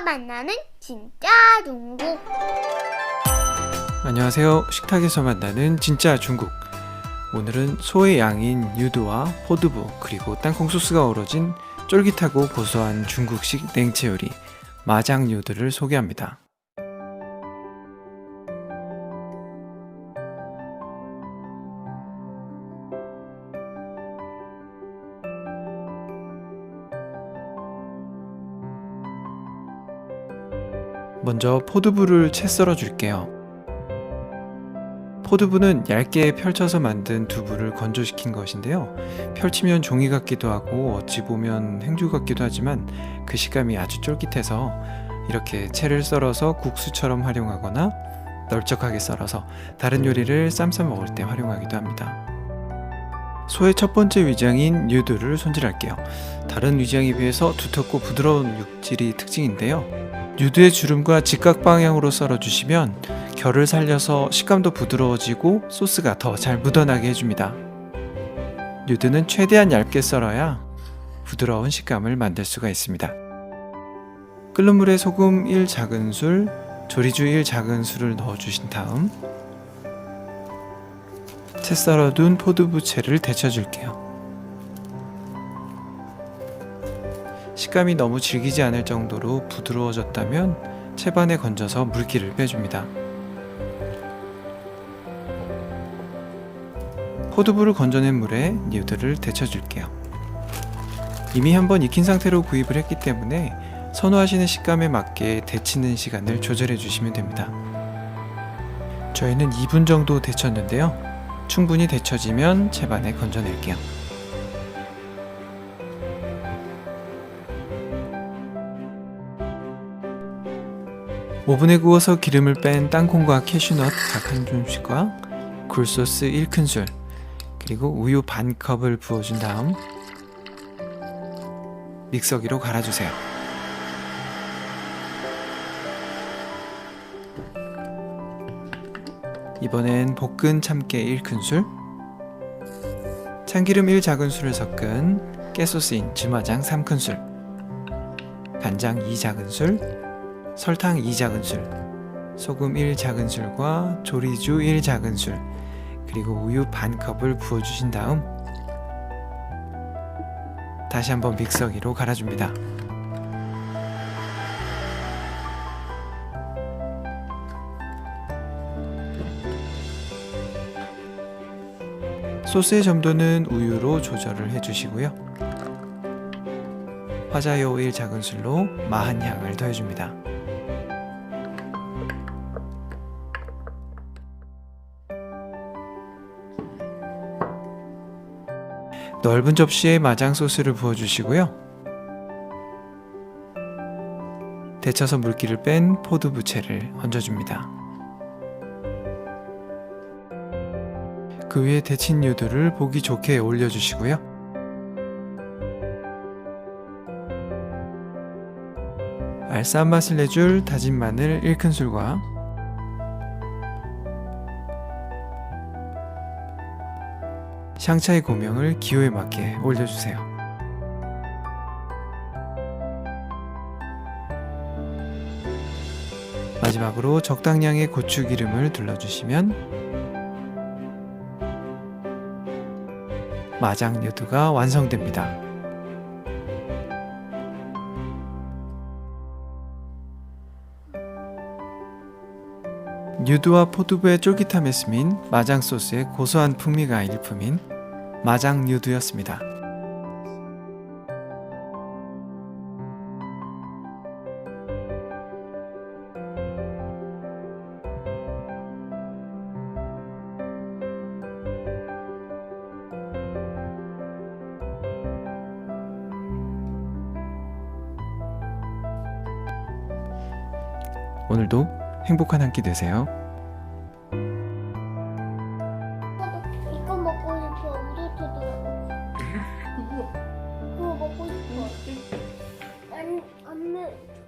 만나는 진짜 중국. 안녕하세요. 식탁에서 만나는 진짜 중국. 오늘은 소의 양인 유두와 포두부 그리고 땅콩 소스가 어우러진 쫄깃하고 고소한 중국식 냉채 요리 마장 유두를 소개합니다. 먼저 포두부를 채 썰어 줄게요. 포두부는 얇게 펼쳐서 만든 두부를 건조시킨 것인데요. 펼치면 종이 같기도 하고 어찌 보면 행주 같기도 하지만 그 식감이 아주 쫄깃해서 이렇게 채를 썰어서 국수처럼 활용하거나 널쩍하게 썰어서 다른 요리를 쌈싸 먹을 때 활용하기도 합니다. 소의 첫 번째 위장인 유두를 손질할게요. 다른 위장에 비해서 두텁고 부드러운 육질이 특징인데요. 유두의 주름과 직각 방향으로 썰어주시면 결을 살려서 식감도 부드러워지고 소스가 더 잘 묻어나게 해줍니다. 유두는 최대한 얇게 썰어야 부드러운 식감을 만들 수가 있습니다. 끓는 물에 소금 1 작은술, 조리주 1 작은술을 넣어주신 다음 채 썰어둔 포두부채를 데쳐줄게요. 식감이 너무 질기지 않을 정도로 부드러워졌다면 채반에 건져서 물기를 빼줍니다. 포두부를 건져낸 물에 뉴드를 데쳐줄게요. 이미 한번 익힌 상태로 구입을 했기 때문에 선호하시는 식감에 맞게 데치는 시간을 조절해 주시면 됩니다. 저희는 2분 정도 데쳤는데요. 충분히 데쳐지면 채반에 건져낼게요. 오븐에 구워서 기름을 뺀 땅콩과 캐슈넛 각 한 줌씩과 굴소스 1큰술 그리고 우유 반 컵을 부어준 다음 믹서기로 갈아주세요. 이번엔 볶은 참깨 1큰술 참기름 1 작은술을 섞은 깨소스인 주마장 3큰술 간장 2 작은술 설탕 2 작은술, 소금 1 작은술과 조리주 1 작은술, 그리고 우유 반 컵을 부어주신 다음 다시 한번 믹서기로 갈아줍니다. 소스의 점도는 우유로 조절을 해주시고요. 화자요 1 작은술로 마한 향을 더해줍니다. 넓은 접시에 마장 소스를 부어주시고요. 데쳐서 물기를 뺀 포두부채를 얹어줍니다. 그 위에 데친 유두를 보기 좋게 올려주시고요. 알싸한 맛을 내줄 다진 마늘 1큰술과 샹차이 고명을 기호에 맞게 올려주세요. 마지막으로 적당량의 고추기름을 둘러주시면 마장 유두가 완성됩니다. 유두와 포두부의 쫄깃함에 스민 마장 소스의 고소한 풍미가 일품인 마장 유두였습니다. 오늘도 행복한 한 끼 되세요. world.